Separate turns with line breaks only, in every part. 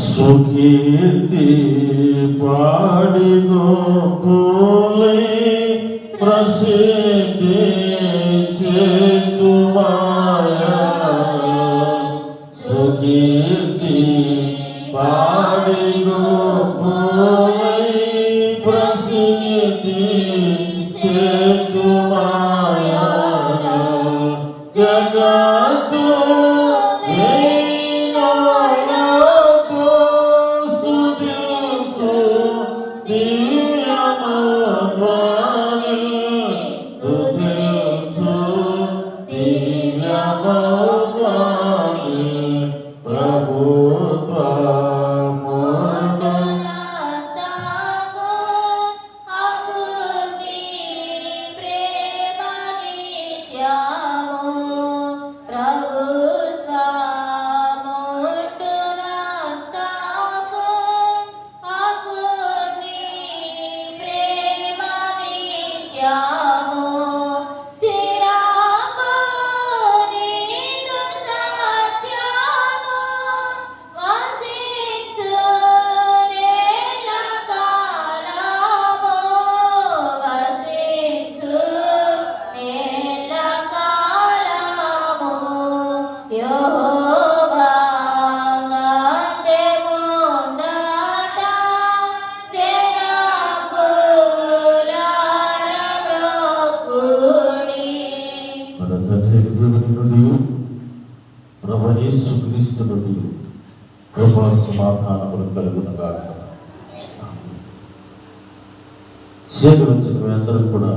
సుకీర్తి పాడి గోపులై ప్రసిద్ధి చే తండ్రి దేవుని నుండి ప్రభు క్రీస్తు నుండి కృపా సమాధానములు కలుగునగా చేకరించిన మీ అందరూ కూడా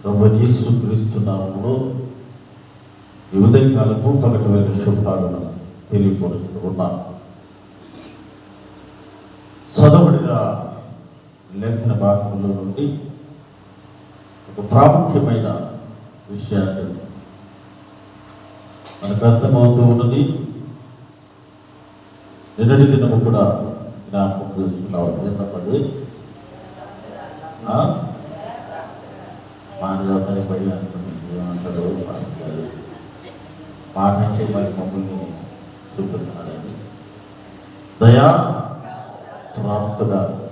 ప్రభు యేసు క్రీస్తు నామములో ఈ ఉదయకాలపు పగటమైన శుభాలను తెలియపరుచుకున్నాను చదవడిన లేఖన భాగంలో నుండి ఒక ప్రాముఖ్యమైన విషయాలు. మనకు అర్థమవుతూ ఉన్నది. నిన్నటి దినము కూడా జ్ఞాపకం చేసుకున్నావు. చెప్పండి? మానవతని పడి అనుకుని ఏమంటారు పాస్టర్ మరి మమ్మల్ని చూపుతున్నాడండి దయా ప్రాప్తుగా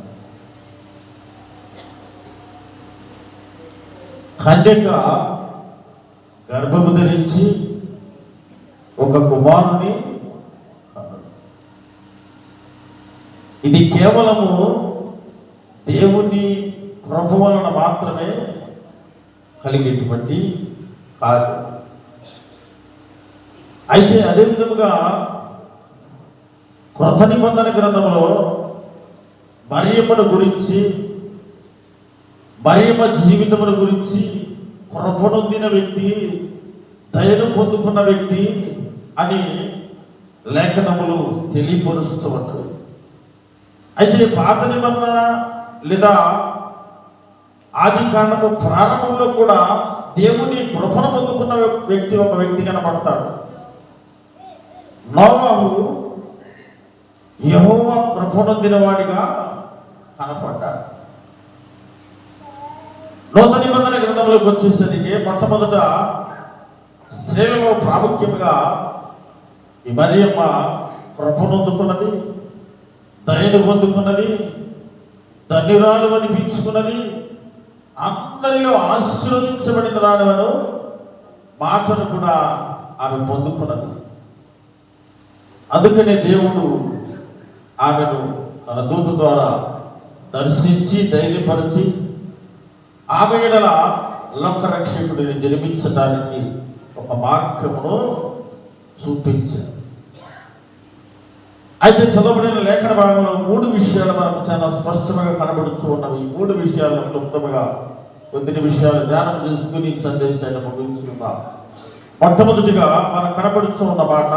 కన్యక గర్భము ధరించి ఒక కుమారుని ఇది కేవలము దేవుని కృప వలన మాత్రమే కలిగేటువంటి కార్యం. అయితే అదే విధముగా క్రొత్త నిబంధన గ్రంథంలో మరియమ్మను గురించి మరియమ్మ జీవితముల గురించి కృపనొందిన వ్యక్తి దయను పొందుకున్న వ్యక్తి అని లేఖనములు తెలియపరుస్తూ ఉన్నవి అయితే పాత నిబంధన లేదా ఆది కాండము ప్రారంభంలో కూడా దేవుని కృపను పొందుకున్న వ్యక్తి ఒక వ్యక్తి కనబడతాడు. నోవాహు యహోవ కృపనొందినవాడిగా కనపడ్డాడు. నూతన నిబంధన గ్రంథంలోకి వచ్చేసరికి మొట్టమొదట స్త్రీలలో ప్రాముఖ్యంగా ఈ మరియమ్మ కృపనొందుకున్నది దయను పొందుకున్నది ధన్యురాలు అనిపించుకున్నది అందరిలో ఆశీర్వదించబడిన దానివను మాటను కూడా ఆమె పొందుకున్నది. అందుకనే దేవుడు ఆమెను తన దూత ద్వారా దర్శించి ధైర్యపరిచి ఆమె ఎడల లోకరక్షకుడిని జన్మించడానికి ఒక మార్గమును చూపించారు. అయితే చదవబడిన లేఖన భాగంలో మూడు విషయాలు మనకు చాలా స్పష్టంగా కనబడుతూ ఉన్నవి. ఈ మూడు విషయాలను క్లుప్తంగా కొద్ది విషయాలు ధ్యానం చేసుకుని సందేశాన్ని ముగించుకుందాం. మొట్టమొదటిగా మనకు కనబడుతూ ఉన్న మాట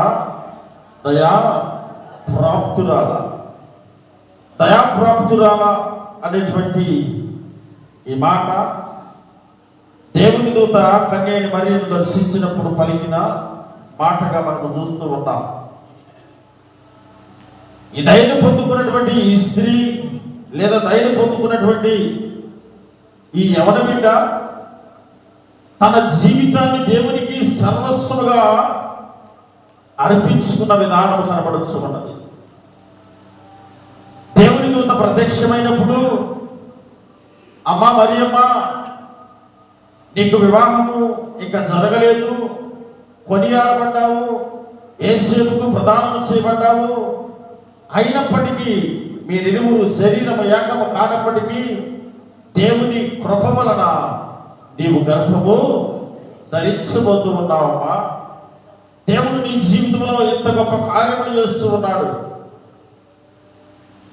దయా ప్రాప్తురాల. దయా ప్రాప్తురాల అనేటువంటి ఈ మాట దేవుని దూత కన్యని మరియను దర్శించినప్పుడు పలికిన మాటగా మనం చూస్తూ ఉన్నాం ఈ దయను పొందుకున్నటువంటి ఈ స్త్రీ లేదా దయను పొందుకున్నటువంటి ఈ యవన బిడ్డ తన జీవితాన్ని దేవునికి సర్వస్వముగా అర్పించుకున్న విధానం కనబడుతూ ఉన్నది దేవుని దూత ప్రత్యక్షమైనప్పుడు అమ్మ మరియమ్మ నీకు వివాహము ఇంకా జరగలేదు. కొనియాడబడ్డావు. ఏసేపుకు ప్రదానం చేయబడ్డావు. అయినప్పటికీ మీరిరువురు శరీరము ఏకము కానప్పటికీ దేవుని కృప వలన నీవు గర్భము ధరించబోతూ ఉన్నావమ్మా దేవుడు నీ జీవితంలో ఎంత గొప్ప కార్యములు చేస్తూ ఉన్నాడు.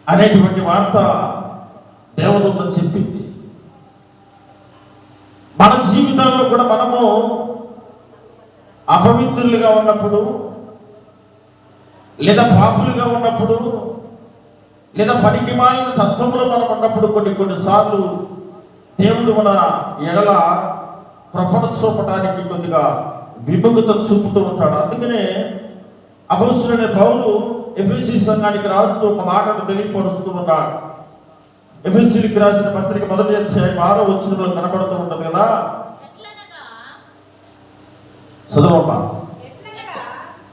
అనేటువంటి వార్త దేవుడు చెప్పింది. మన జీవితంలో కూడా మనము అపవిత్రులుగా ఉన్నప్పుడు లేదా పాపులుగా ఉన్నప్పుడు లేదా పనికిమాలిన తత్వంలో మనం ఉన్నప్పుడు కొన్ని కొన్నిసార్లు దేవుడు మన ఎడల కృపను చూపటానికి కొద్దిగా విముఖత చూపుతూ ఉంటాడు. అందుకనే అపస్తులైన పౌలు ఎఫ్ఎస్సి సంఘానికి రాస్తూ ఒక మాటను తెలియపరుస్తూ ఉన్నాడు. ఎఫ్ఎస్సీకి రాసిన పత్రిక మొదటి అధ్యాయం ఆరో వచ్చినలో కనబడుతూ ఉంటది కదా? చదవమ్మా.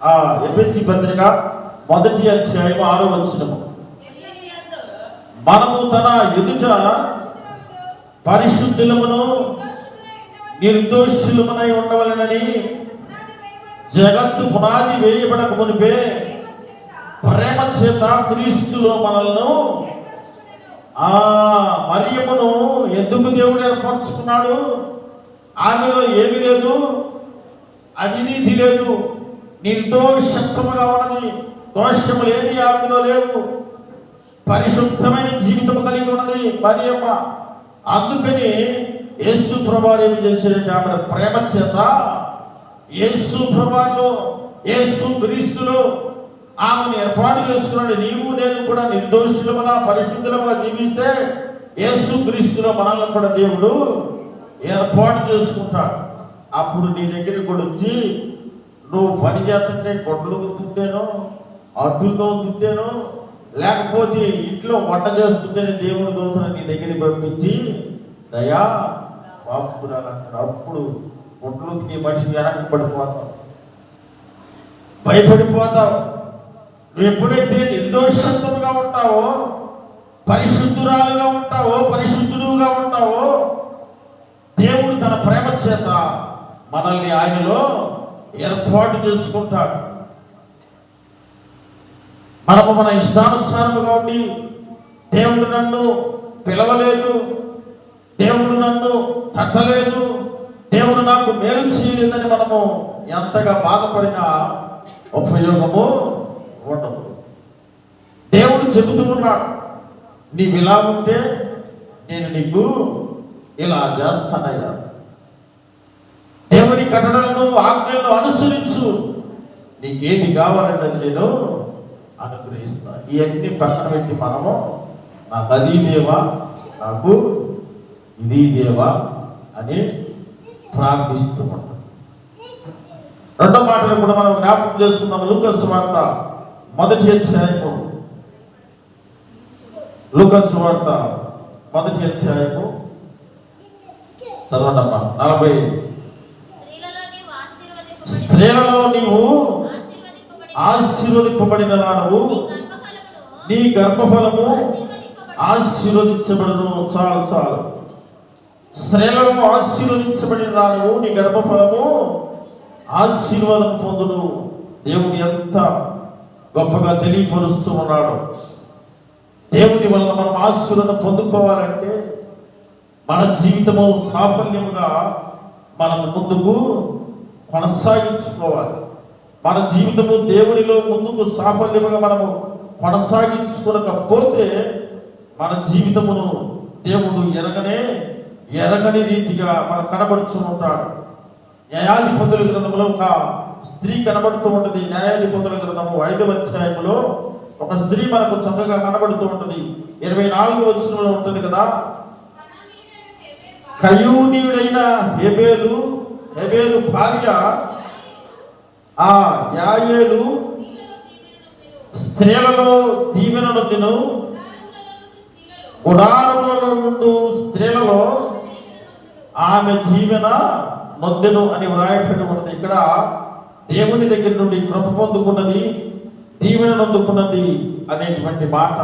ఆ ఎఫ్ఎస్సి పత్రిక మొదటి అధ్యాయం ఆరో వచ్చినము మనము తన ఎదుట పరిశుద్ధులమును నిర్దోషులమునై ఉండవలెనని జగత్తు పునాది వేయబడక మునిపే ప్రేమ చేత క్రీస్తులో మనల్ని ఆ మరియమును ఎందుకు దేవుడు ఏర్పరచుకున్నాడు? ఆమెలో ఏమీ లేదు అవినీతి లేదు నిర్దోషత్వముగా ఉన్నది దోషము ఏమి ఆమెలో లేవు. పరిశుద్ధమైన జీవితం కలిగి ఉన్నది మరియమ్మ. అందుకని యేసు ప్రభావం ఏమి చేశాడంటే ఆమె ప్రేమ చేత యేసు ప్రభాలో యేసు క్రీస్తులో ఆమెను ఏర్పాటు చేసుకున్నాడు. నీవు నేను కూడా నిర్దోషులముగా పరిశుద్ధులముగా జీవిస్తే యేసు క్రీస్తులో మనల్ని కూడా దేవుడు ఏర్పాటు చేసుకుంటాడు. అప్పుడు నీ దగ్గరికి కూడా వచ్చి నువ్వు పని చేస్తుంటే గొడ్లు తుంటేనో అడ్డుల్లో తుంటేనో లేకపోతే ఇంట్లో వంట చేస్తుంటేనే దేవుడు దూతను నీ దగ్గరికి పంపించి దయా పాపురాలంటాడు అప్పుడు కొట్లుకి మనిషి వెనక్కి పడిపోతావు. భయపడిపోతావు. నువ్వు ఎప్పుడైతే నిర్దోషత్వంగా ఉంటావో పరిశుద్ధురాలుగా ఉంటావో పరిశుద్ధుడుగా ఉంటావో దేవుడు తన ప్రేమ చేత మనల్ని ఆయనలో ఏర్పాటు చేసుకుంటాడు. మనము మన ఇష్టానుసారముగా ఉండి దేవుడు నన్ను పిలవలేదు దేవుడు నన్ను తట్టలేదు దేవుడు నాకు మేలు చేయలేదని మనము ఎంతగా బాధపడినా ఉపయోగము ఉండదు. దేవుడు చెబుతూ ఉన్నాడు నీవు ఇలా ఉంటే నేను నీకు ఇలా చేస్తానయ్యా. దేవుని కట్టడలను ఆజ్ఞలను అనుసరించు. నీకేది కావాలంటే నేను అనుగ్రహిస్తా. ఇవన్నీ పక్కన పెట్టి మనము నాకు అది దేవా నాకు ఇది దేవా అని ప్రార్థిస్తూ ఉంటాం. రెండో మాటలు కూడా మనం జ్ఞాపకం చేసుకుందాం. లూకస్ వార్త మొదటి అధ్యాయము. లూకస్ వార్త మొదటి అధ్యాయము. చదవండమ్మా నలభై
స్త్రీలలో నీవు
ఆశీర్వదింపబడిన దానవు
నీ
గర్భఫలము ఆశీర్వదించబడను. చాలు చాలు. స్త్రీలలో ఆశీర్వదించబడిన దానవు నీ గర్భఫలము ఆశీర్వాదం పొందును. దేవుని ఎంత గొప్పగా తెలియపరుస్తూ ఉన్నాడు. దేవుని వలన మనం ఆశీర్వాదం పొందుకోవాలంటే మన జీవితము సాఫల్యముగా మనం ముందుకు కొనసాగించుకోవాలి. మన జీవితము దేవునిలో ముందుకు సాఫల్యముగా మనము కొనసాగించుకోకపోతే మన జీవితమును దేవుడు ఎరగనే ఎరగని రీతిగా మనం కనబడుచు ఉంటాడు. న్యాయాధిపతుల గ్రంథంలో ఒక స్త్రీ కనబడుతూ ఉంటుంది. న్యాయాధిపతుల గ్రంథము ఐదవ అధ్యాయంలో ఒక స్త్రీ మనకు చక్కగా కనబడుతూ ఉంటుంది. ఇరవై నాలుగు వచ్చినలో ఉంటుంది కదా? కయూనీయుడైన హెబేలు హెబేలు భార్య ఆ యాయేలు స్త్రీలలో దీవెనను తిను. గుడారములలో నుండి స్త్రీలలో ఆమె దీవెన నొద్దెను అని వ్రాయటటువంటిది ఇక్కడ దేవుని దగ్గర నుండి కృప పొందుకున్నది దీవెన అందుకున్నది అనేటువంటి మాట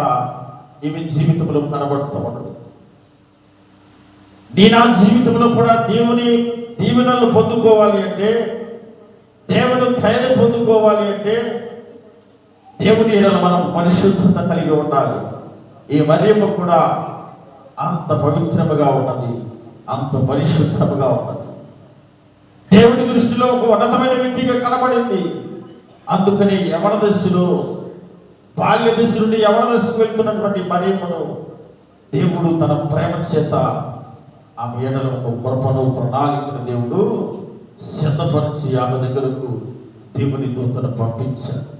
ఈమె జీవితంలో కనబడుతూ ఉన్నది. నీ నా జీవితంలో కూడా దేవుని దీవెనలు పొందుకోవాలి అంటే దేవుని దయను పొందుకోవాలి అంటే దేవుని ఎడల మనం పరిశుద్ధత కలిగి ఉండాలి. ఈ మరియమ్మ కూడా అంత పవిత్రముగా ఉన్నది అంత పరిశుద్ధముగా ఉన్నది. దేవుని దృష్టిలో ఒక ఉన్నతమైన వ్యక్తిగా కనబడింది. అందుకని యవన దశలో బాల్య దశ నుండి యవన దశకు వెళ్తున్నటువంటి మరియమ్మను దేవుడు తన ప్రేమ చేత ఆమె ఎడలకు కృపను ప్రణాళికను దేవుడు సిద్ధపరిచి ఆమె దగ్గరకు దేవుని దూతను పంపించాడు.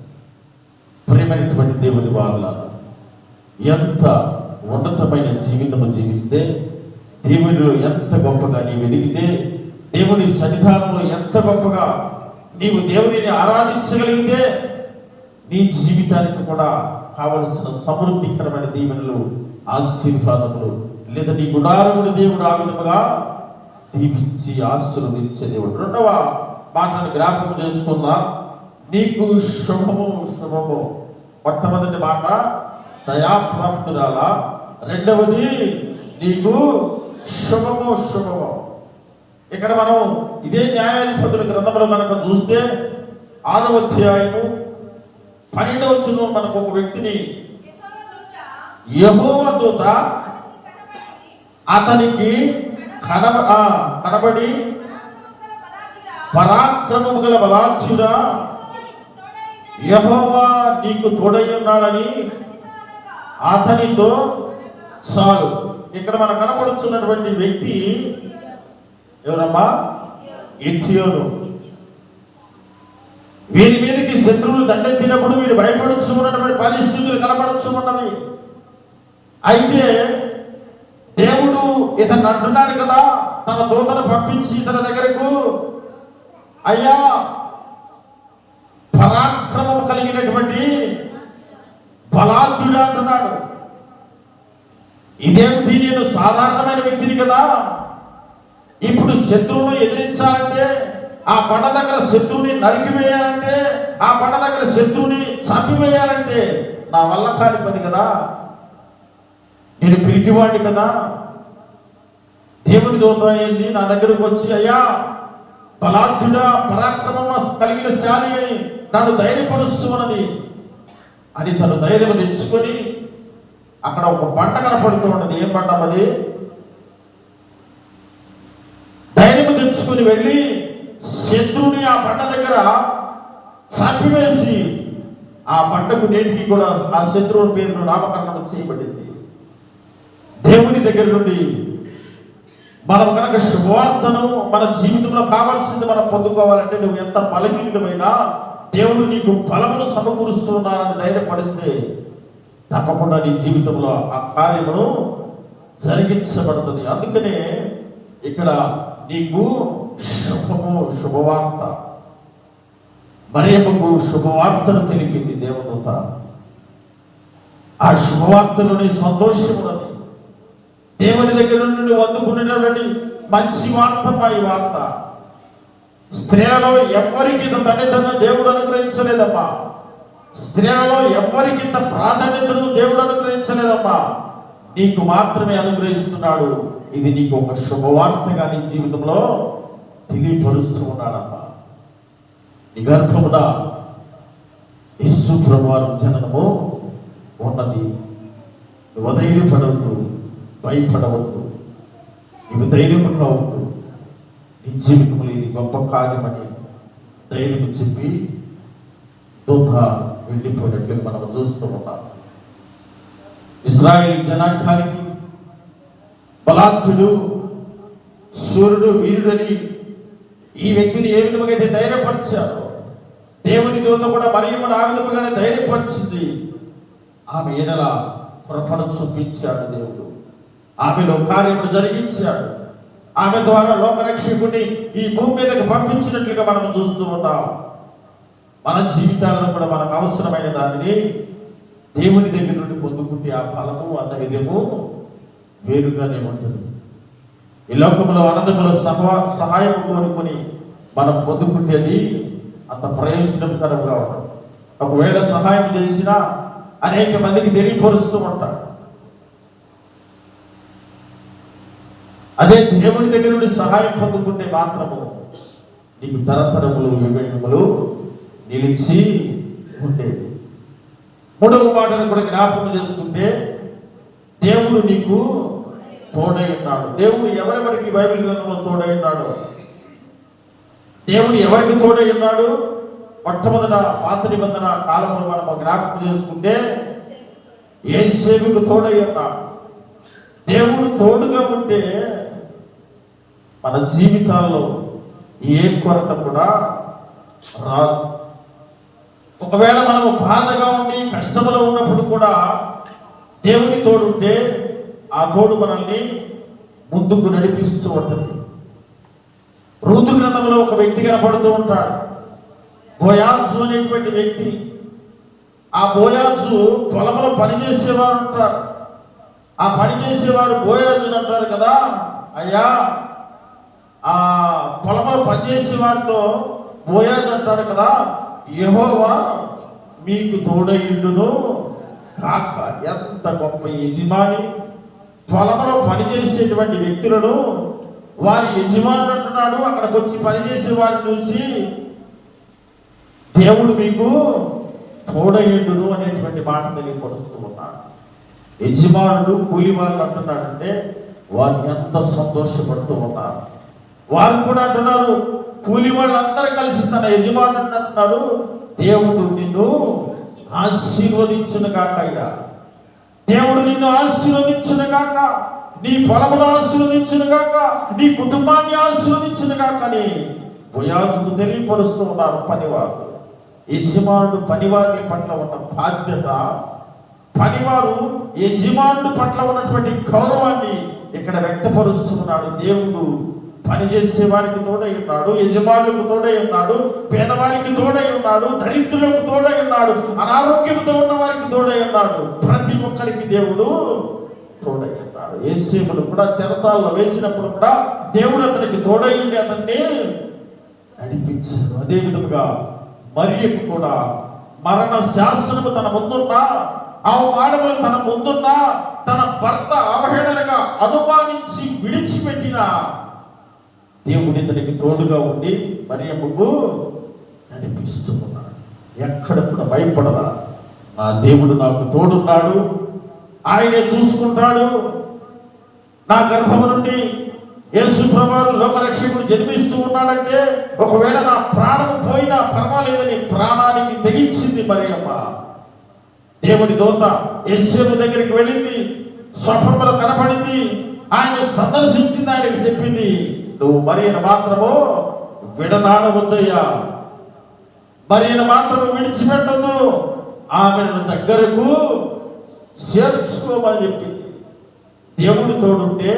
ప్రేమైనటువంటి దేవుని వాళ్ళ ఎంత ఉన్నతమైన జీవితము జీవిస్తే దేవునిలో ఎంత గొప్పగా నీవు ఎదిగితే దేవుని సన్నిధానంలో ఎంత గొప్పగా నీవు దేవునిని ఆరాధించగలిగితే నీ జీవితానికి కూడా కావలసిన సమృద్ధికరమైన దీవెనలు ఆశీర్వాదములు లేదా నీ గుడారముడు దేవుడు ఆ విధముగా దీవించి ఆశీర్వదించే దేవుడు. రెండవ మాటను జ్ఞాపకం చేసుకుందా. నీకు శుభము శుభము. మొట్టమొదటి మాట దయాప్రాప్తురాలా. రెండవది నీకు శుభము శుభము. ఇక్కడ మనం ఇదే న్యాయాధిపతుల గ్రంథంలో మనకు చూస్తే ఆరవ అధ్యాయము పన్నెండవ వచనంలో మనకు ఒక వ్యక్తిని యహోవ దూత అతనికి కనబ కనబడి పరాక్రమము గల బలాధ్యుడా యహోవా నీకు తోడై ఉన్నాడని అతనితో చాలు. ఇక్కడ మనం కనపడుతున్నటువంటి వ్యక్తి ఎవరమ్మా? ఎథియోను వీరి మీదకి శత్రువులు దండెత్తినప్పుడు వీరు భయపడచ్చు ఉన్నటువంటి పరిస్థితులు కనపడచ్చు ఉన్నవి అయితే దేవుడు ఇతను అంటున్నాడు కదా తన దూతను పంపించి ఇతని దగ్గరకు అయ్యా పరాక్రమం కలిగినటువంటి బలాత్యుడు అంటున్నాడు. ఇదేమిటి నేను సాధారణమైన వ్యక్తిని కదా? ఇప్పుడు శత్రువును ఎదిరించాలంటే ఆ కొండ దగ్గర శత్రువుని నరికివేయాలంటే ఆ కొండ దగ్గర శత్రువుని చంపివేయాలంటే నా వల్ల కాని పని కదా. నేను పిరికివాడిని కదా. దేవుని దూత అయింది నా దగ్గరకు వచ్చి అయ్యా బలాత్యుడా పరాక్రమ కలిగిన శాలి అని నన్ను ధైర్యపరుస్తూ ఉన్నది అని తను ధైర్యం తెచ్చుకొని అక్కడ ఒక బండ కనపడుతూ ఉన్నది. ఏం బండ అది ధైర్యం తెచ్చుకుని వెళ్ళి శత్రువుని ఆ పంట దగ్గర చంపివేసి ఆ పంటకు నేటికి కూడా ఆ శత్రువుని పేరును నామకరణం చేయబడింది. దేవుని దగ్గర నుండి మనం కనుక శుభవార్తను మన జీవితంలో కావాల్సింది మనం పొందుకోవాలంటే నువ్వు ఎంత బలహీనుడమైనా దేవుడు నీకు బలమును సమకూరుస్తున్నానని ధైర్యపడిస్తే తప్పకుండా నీ జీవితంలో ఆ కార్యమును జరిగించబడుతుంది. అందుకనే ఇక్కడ నీకు శుభము శుభవార్త మరియమ్మకు శుభవార్తను తెలిపింది దేవదూత ఆ శుభవార్తలోని సంతోషం దేవుని దగ్గర నుండి అందుకునేటటువంటి మంచి వార్త పై ఈ వార్త స్త్రీలలో ఎవరికి ఇంత ధన్యతను దేవుడు అనుగ్రహించలేదమ్మా స్త్రీలలో ఎవరికి ఇంత ప్రాధాన్యతను దేవుడు అనుగ్రహించలేదమ్మా నీకు మాత్రమే అనుగ్రహిస్తున్నాడు ఇది నీకు ఒక శుభవార్తగా నీ జీవితంలో తెలియపరుస్తూ ఉన్నాడమ్మా. నీ గర్భమున యేసు ప్రభువారు జననము ఉన్నది. నువ్వు ధైర్యపడవద్దు భయపడవద్దు నువ్వు ధైర్యముగా ఉండు. నీ జీవితంలో ఇది గొప్ప కార్యమని ధైర్యం చెప్పి దూత వెళ్ళిపోయినట్లు మనం చూస్తూ ఉన్నాం. ఇస్రాయేల్ జనాంగానికి బలాత్తుడు సూర్యుడు వీరుడని ఈ వ్యక్తిని ఏ విధముగా అయితే ధైర్యపరిచారు దేవుని దూత కూడా మరియమ్మను ఆ విధముగానే ధైర్యపరిచింది. ఆమె ఎడల కృపణ చూపించాడు దేవుడు. ఆమెలో కార్యములు జరిగించాడు. ఆమె ద్వారా లోకరక్షకుడిని ఈ భూమి మీదకి పంపించినట్లుగా మనం చూస్తూ ఉన్నాం మన జీవితాలను కూడా మనకు అవసరమైన దానిని దేవుని దగ్గర నుండి పొందుకుంటే ఆ ఫలము ఆ ధైర్యము వేరుగానే ఉంటుంది. ఈ లోకంలో అనంతముల సహా సహాయం కోరుకొని మనం పొందుకుంటేది అంత ప్రయోజనకరంగా ఉండదు. ఒకవేళ సహాయం చేసినా అనేక మందికి తెలియపరుస్తూ ఉంటాడు. అదే దేవుడి దగ్గర నుండి సహాయం పొందుకుంటే మాత్రము నీకు తరతరములు వివేకములు నిలిచి ఉండేది. మూడవ మాటను కూడా జ్ఞాపకం చేసుకుంటే దేవుడు నీకు తోడై ఉన్నాడు. దేవుడు ఎవరెవరికి బైబిల్ గ్రంథంలో తోడై ఉన్నాడు? దేవుడు ఎవరికి తోడై ఉన్నాడు? మొట్టమొదట పాత నిబంధన కాలంలో మనం జ్ఞాపకం చేసుకుంటే ఏ సేవకు తోడై ఉన్నాడు. దేవుడు తోడుగా ఉంటే మన జీవితాల్లో ఏ కొరత కూడా రాదు. ఒకవేళ మనము బాధగా ఉండి కష్టంలో ఉన్నప్పుడు కూడా దేవుని తోడుంటే ఆ తోడు మనల్ని ముందుకు నడిపిస్తూ ఉంటుంది. ఋతు గ్రంథంలో ఒక వ్యక్తి కనపడుతూ ఉంటాడు. బోయాజు అనేటువంటి వ్యక్తి. ఆ బోయాజు పొలంలో పనిచేసేవారు ఉంటారు ఆ పని చేసేవారు బోయాజుని అంటారు కదా. అయ్యా ఆ పొలంలో పనిచేసే వారితో బోయాజు అంటాడు కదా. యహోవా మీకు తోడయిండును కాక ఎంత గొప్ప యజమాని పొలంలో పనిచేసేటువంటి వ్యక్తులను వారి యజమానుడు అంటున్నాడు అక్కడికి వచ్చి పనిచేసే వారిని చూసి దేవుడు మీకు తోడయుడును అనేటువంటి మాట తెలియపరుస్తూ ఉన్నాడు. యజమానుడు కూలి వాళ్ళు అంటున్నాడంటే వారు ఎంత సంతోషపడుతూ ఉన్నారు. వారు కూడా అంటున్నారు కూలి వాళ్ళందరూ కలిసి తన యజమానుడు అంటున్నాడు దేవుడు నిన్ను ఆశీర్వదించును కాకయ్యా దేవుడు నిన్ను ఆశీర్వదించును కాక నీ పొలమును ఆశీర్వదించును కాక నీ కుటుంబాన్ని ఆశీర్వదించును కాక అని బోయాజుకు తెలియపరుస్తూ ఉన్నారు పనివారు. యజమానుడు పనివారి పట్ల ఉన్న బాధ్యత పనివారు యజమానుడు పట్ల ఉన్నటువంటి గౌరవాన్ని ఇక్కడ వ్యక్తపరుస్తున్నాడు దేవుడు. పనిచేసే వారికి తోడై ఉన్నాడు యజమానులకు తోడై ఉన్నాడు పేదవారికి తోడై ఉన్నాడు దరిద్రులకు తోడై ఉన్నాడు అనారోగ్యంతో ఉన్న వారికి తోడై ఉన్నాడు. ప్రతి ఒక్కరికి దేవుడు తోడై ఉన్నాడు. ఏసేములు కూడా చెరసాలలో వేసినప్పుడు కూడా దేవుడు అతనికి తోడై ఉండి అతన్ని నడిపించాడు. అదే విధముగా మరియకు కూడా మరణ శాసనము తన ముందున్నా అవమానములు తన ముందున్నా తన భర్త అవహేళనగా అనుమానించి విడిచిపెట్టిన దేవుడు ఇతనికి తోడుగా ఉండి మరియమ్మకు నడిపిస్తూ ఉన్నాడు ఎక్కడ కూడా భయపడరా. నా దేవుడు నాకు తోడున్నాడు. ఆయనే చూసుకుంటాడు. నా గర్భము నుండి యేసు ప్రభువారు లోకరక్షకుడు జన్మిస్తూ ఉన్నాడంటే ఒకవేళ నా ప్రాణం పోయినా పర్వాలేదని ప్రాణానికి తెగించింది మరి అమ్మ దేవుడి దోత యశ్వరు దగ్గరికి వెళ్ళింది. స్వప్నంలో కనపడింది. ఆయన సందర్శించింది ఆయనకి చెప్పింది. నువ్వు మరియను మాత్రము విడనాడవద్దయ్యా మరియను మాత్రము విడిచిపెట్టదు ఆమెను దగ్గరకు చేర్చుకోమని చెప్పింది దేవుడి తోడుంటే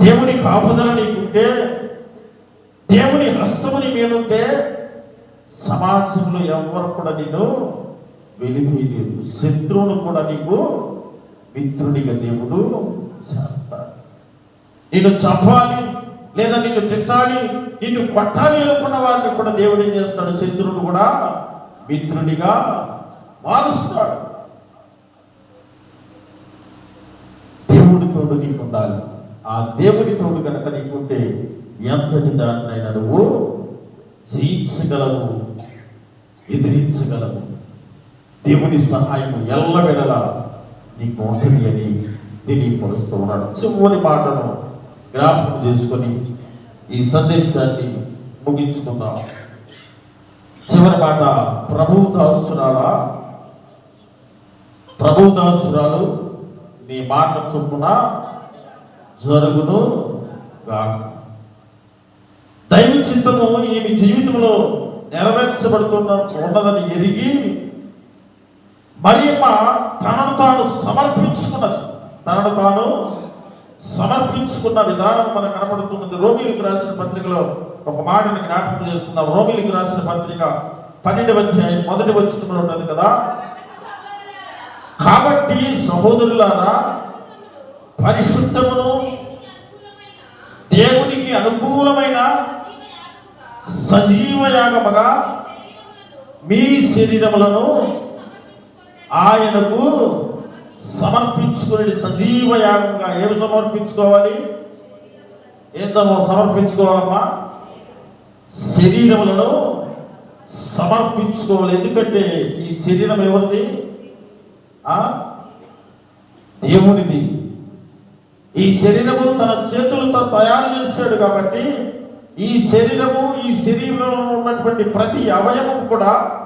దేవుని కాపుదల నీకుంటే దేవుని హస్తము నీ మీద ఉంటే సమాజంలో ఎవరు కూడా నిన్ను వెలివేయలేదు శత్రువును కూడా నీకు మిత్రునిగా దేవుడు చేస్తాడు. నిన్ను చంపాలి లేదా నిన్ను తిట్టాలి నిన్ను కొట్టాలి అనుకున్న వారిని కూడా దేవుడు ఏం చేస్తాడు? శత్రుడు కూడా మిత్రునిగా మారుస్తాడు. దేవుడి తోడు నీకు ఉండాలి. ఆ దేవుడి తోడు కనుక నీకుంటే ఎంతటి దానినైనా నువ్వు జయించగలవు ఎదిరించగలవు. దేవుని సహాయం ఎల్లవెడలా నీకు ఉంటుంది అని తెలియపరుస్తూ ఉన్నాడు. చివరి మాటను జ్ఞాపకం చేసుకొని ఈ సందేశాన్ని ముగించుకుందాం. చివరి మాట ప్రభు దాసురాలా ప్రభు దాసురాలు నీ మాట చొప్పున జరుగును దైవ చింతము ఈమె జీవితంలో నెరవేర్చబడుతున్న ఉన్నదని ఎరిగి మరియమ్మ తనను తాను సమర్పించుకున్నది. తనను తాను సమర్పించుకున్న విధానం మనకు కనపడుతున్నది. రోమిలకు రాసిన పత్రికలో ఒక మాటని జ్ఞాపకం చేస్తున్నాం. రోమిలకు రాసిన పత్రిక పన్నెండు అధ్యాయం మొదటి వచ్చినప్పుడు ఉన్నది కదా? కాబట్టి సహోదరులారా పరిశుద్ధమును దేవునికి అనుకూలమైన సజీవయాగముగా మీ శరీరములను ఆయనకు సమర్పించుకుని సజీవ యాగంగా ఏమి సమర్పించుకోవాలి? ఏం తమ సమర్పించుకోవాలమ్మా. శరీరములను సమర్పించుకోవాలి. ఎందుకంటే ఈ శరీరం ఎవరిది? ఆ? దేవునిది. ఈ శరీరము తన చేతులతో తయారు చేశాడు కాబట్టి ఈ శరీరము ఈ శరీరంలో ఉన్నటువంటి ప్రతి అవయవం కూడా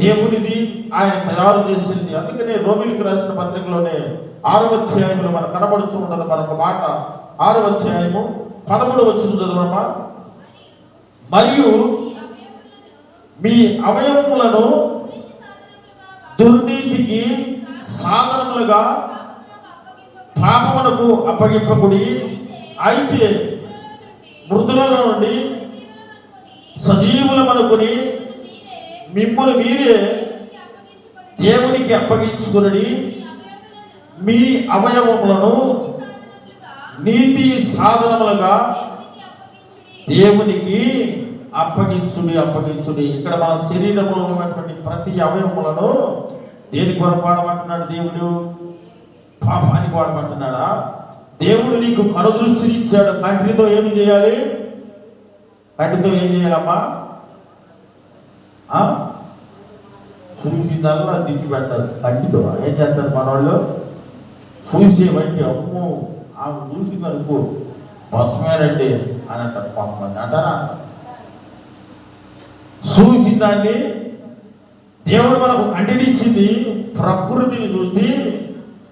దేవునిది ఆయన తయారు చేసింది. అందుకనే రోమిలకు రాసిన పత్రికలోనే ఆరవ అధ్యాయంలో మనకు కనబడుచు ఉండదు మరొక మాట. ఆరవ అధ్యాయము పదమూడు వచ్చిన చదవమ్మా. మరియు మీ అవయవములను దుర్నీతికి సాధనములుగా పాపమునకు అప్పగింపకుడి అయితే మృతుల నుండి సజీవుల మనకుని మిమ్మల్ని మీరే దేవునికి అప్పగించుకుని మీ అవయవములను నీతి సాధనములుగా దేవునికి అప్పగించుడి అప్పగించుడి. ఇక్కడ మన శరీరంలో ఉన్నటువంటి ప్రతి అవయవములను దేని కొరకు వాడమంటున్నాడు దేవుడు? పాపానికి వాడమంటున్నాడా? దేవుడు నీకు కనుదృష్టిని ఇచ్చాడు కంటితో ఏమి చేయాలి? కంటితో ఏం చేయాలమ్మా? చూసిందల్లా దిట్టి పెట్టాలి కంటితో ఏం చేస్తారు మనవాళ్ళు చూసి బట్టి అమ్మో ఆమె చూసింది అనుకో మోసమేనండి అని అంటారు కొంతమంది అంటారా? చూసి దాన్ని దేవుడు మనకు అండినిచ్చింది ప్రకృతిని చూసి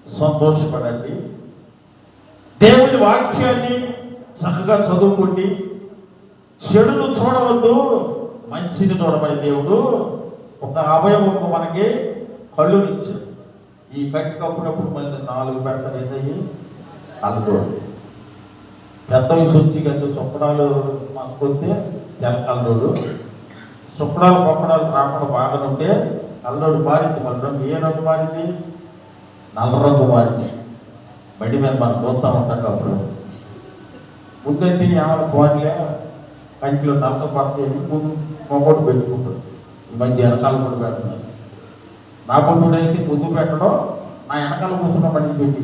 సంతోషపడండి. దేవుని వాక్యాన్ని చక్కగా చదువుకోండి. చెడును చూడవద్దు. మంచిని చూడమని దేవుడు ఒక అవయవం మనకి కళ్ళునిచ్చాడు ఈ పెట్ట కప్పుడప్పుడు మళ్ళీ నాలుగు పెట్టలు ఏదయ్యి? కలగోడు పెద్ద వయసు వచ్చి కదా సుప్పడాలు మాసుకొస్తే తెల్ల కల్లోడు సుప్పడాలు పప్పడాలు రాకుండా బాగా ఉంటే కల్లోడు మారింది. మన రంగు ఏ రంగు మారింది? నల్ల రంగు మారింది. బండి మీద మనం చూస్తూ ఉంటాం అప్పుడు. ముందంటే ఏమైనా పోన్లే. కంటిలో నల్ల పడితే ముందు మొగోడు పెట్టుకుంటాడు ఈ మధ్య వెనకాల కూడా పెట్టడం నా పొట్టుడైతే పొద్దు ముందు పెట్టడం నా వెనకాల కూర్చున్న బండి పెట్టి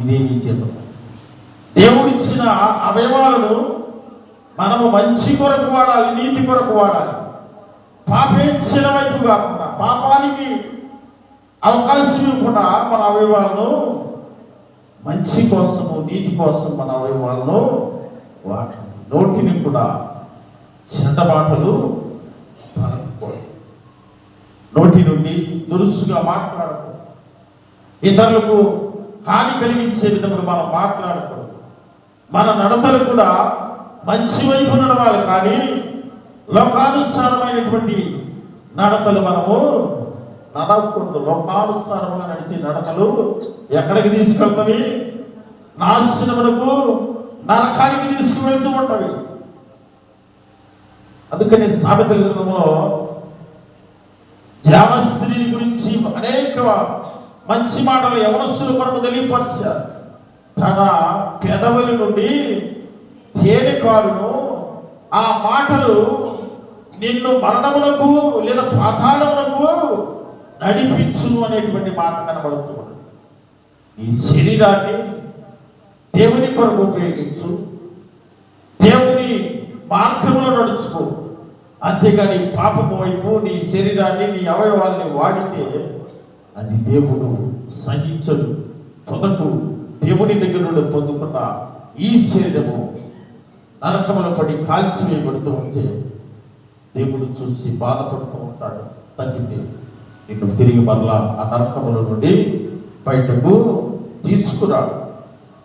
ఇదేమి చేద్దాం దేవుడిచ్చిన అవయవాలను మనము మంచి కొరకు వాడాలి నీతి కొరకు వాడాలి. పాపేచ్చిన వైపు కాకుండా పాపానికి అవకాశం ఇవ్వకుండా మన అవయవాలను మంచి కోసము నీతి కోసం మన అవయవాలను వాడాలి. నోటిని కూడా చెడ్డ మాటలు నోటి నుండి దురుసుగా మాట్లాడకూడదు. ఇతరులకు హాని కలిగించే విధంగా మనం మాట్లాడకూడదు. మన నడతలు కూడా మంచి వైపు నడవాలి కానీ లోకానుసారమైనటువంటి నడతలు మనము నడవకూడదు. లోకానుసారంగా నడిచే నడతలు ఎక్కడికి తీసుకెళ్తావి నాశనమునకు నరకానికి తీసుకువెళ్తూ ఉంటవి అందుకని సామెత గ్రంథంలో జామస్త్రీని గురించి అనేక మంచి మాటలు యవనస్తుల కొరకు తెలియపరిచారు. తన పెదవుల నుండి తేలికారును ఆ మాటలు నిన్ను మరణమునకు లేదా పాతాళమునకు నడిపించును అనేటువంటి మాట కనబడుతుంది ఈ శరీరాన్ని దేవుని కొరకు ఉపయోగించు. దేవుని మార్గంలో నడుచుకో. అంతేగాని పాపము వైపు నీ శరీరాన్ని నీ అవయవాల్ని వాడితే అది దేవుడు సహించడు. పొదకు. దేవుని దగ్గర నుండి పొందుకున్న ఈ శరీరము నరకములు పడి కాల్చివేయబడుతూ ఉంటే దేవుడు చూసి బాధపడుతూ ఉంటాడు. తగ్గితే నిన్ను తిరిగి మరలా ఆ నరకముల నుండి బయటకు తీసుకురాడు.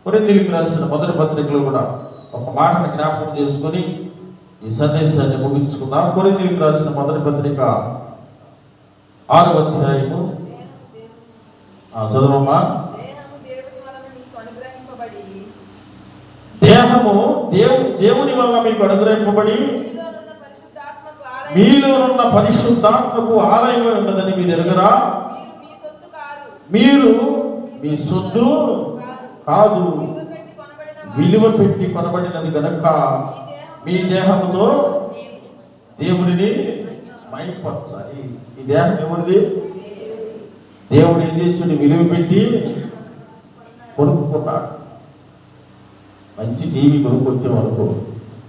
కొరింథీయులకు రాసిన మొదటి పత్రికలో కూడా ఒక మాటను జ్ఞాపకం చేసుకొని ఈ సందేశాన్ని ముగించుకుందాం. కొరింథీయులకు రాసిన మొదటి పత్రిక ఆరవ అధ్యాయము. చదవమ్మా.
దేహము దేవుని వలన
దేవు దేవుని వల్ల మీకు అనుగ్రహింపబడి మీలో ఉన్న పరిశుద్ధాత్మకు ఆలయం ఉన్నదని మీరు ఎరగరా?
మీరు మీ
మీరు మీ సొద్దు కాదు.
విలువ పెట్టి
కొనబడినది కనుక మీ దేహంతో దేవుడిని మైపరచాలి ఈ దేహం ఎవరిది దేవుడు ఏం విలువ పెట్టి కొనుక్కున్నాడు మంచి టీవీ కొనుక్కొచ్చాం అనుకో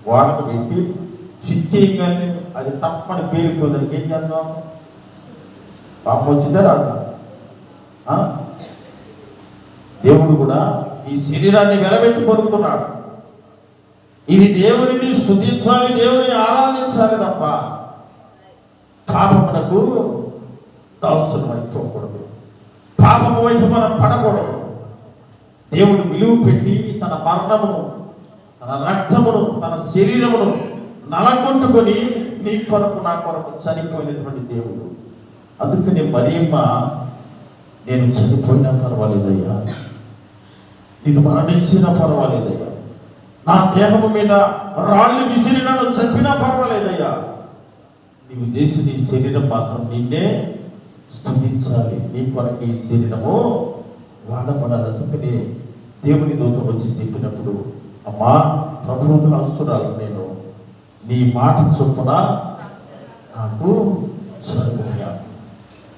వాడక పెట్టి చిత్తీయంగానే అది తప్పని పేలిపోయిందని ఏం చేద్దాం? పాపం వచ్చిందా రాదా? దేవుడు కూడా ఈ శరీరాన్ని వెలబెట్టి కొనుక్కున్నాడు. ఇది దేవుని స్థుతించాలి దేవుని ఆరాధించాలి తప్ప పాపమునకు దాసులం అయిపోకూడదు పాపము వైపు మనం పడకూడదు. దేవుడు విలువ పెట్టి తన మరణమును తన రక్తమును తన శరీరమును నలగొట్టుకొని నీ కొరకు నా కొరకు చనిపోయినటువంటి దేవుడు. అందుకని మరీమ్మ నేను చనిపోయినా పర్వాలేదయ్యా. నేను మరణించినా పర్వాలేదయ్యా. నా దేహము మీద రాళ్ళు విసిరి నన్ను చంపినా పర్వాలేదయ్యా. నీవు చేసిన ఈ శరీరం మాత్రం నిన్నే స్థుతించాలి నీ కొరకు ఈ శరీరము వాడబడాలి అందుకనే దేవుని దూత వచ్చి చెప్పినప్పుడు అమ్మా ప్రభువుకు హస్తురాలు నేను. నీ మాట చొప్పున నాకు జరుగుయా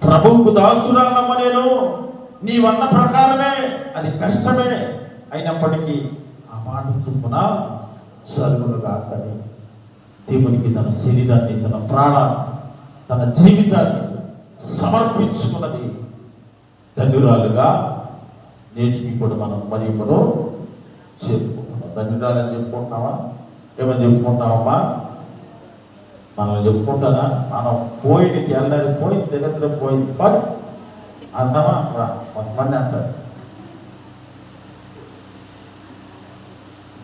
ప్రభువుకు దాసురాలమ్మ నేను. నీవన్న ప్రకారమే అది కష్టమే అయినప్పటికీ మాట చొప్పున జరుగునుగా కాకని దేవునికి తన శరీరాన్ని తన ప్రాణాన్ని తన జీవితాన్ని సమర్పించుకున్నది ధన్యురాలుగా నేటికి కూడా మనం మరి మనం ధన్యురాలు అని చెప్పుకుంటున్నావా? ఏమని చెప్పుకుంటామమ్మా మనం చెప్పుకుంటుందా? మనం పోయింది తెల్లారి పోయింది దగ్గర పోయింది. పని అంటామా రా. కొంతమంది అంటారు.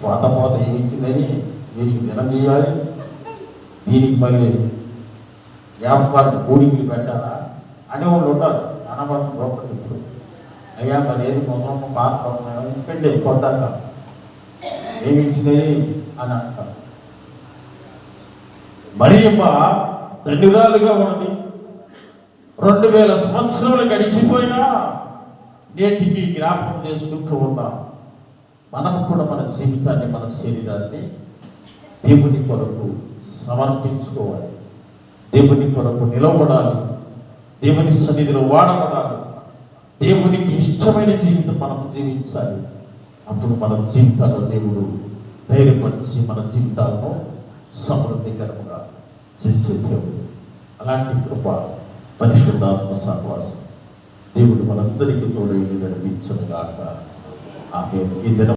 పోత పోత ఇచ్చిందని దీనికి దినం దీనికి మళ్ళీ వ్యాపారం కూడింగ్లు పెట్టాలా? అనే వాళ్ళు ఉంటారు. అనబడి లోపల ఇప్పుడు. అయ్యా మరి ఏది మొత్తం పాత ఇంకండి కొద్దాక ఏమిచ్చిందని అని అంటారు. మరి అమ్మ ఉన్నది. రెండు వేల సంవత్సరాలు గడిచిపోయినా నేటికి జ్ఞాపకం చేసుకుంటూ ఉన్నాం మనం కూడా మన జీవితాన్ని మన శరీరాన్ని దేవుని కొరకు సమర్పించుకోవాలి. దేవుని కొరకు నిలబడాలి. దేవుని సన్నిధిలో వాడబడాలి. దేవునికి ఇష్టమైన జీవితం మనం జీవించాలి. అప్పుడు మన జీవితాల్లో దేవుడు ధైర్యపరిచి మన జీవితాలను సమృద్ధికరముగా చేసే దేవుడు. అలాంటి కృప పరిశుద్ధాత్మ సహవాసం దేవుడు మనందరికీ తోడైంది నడిపించను గాక. ఆమె ఈ దినం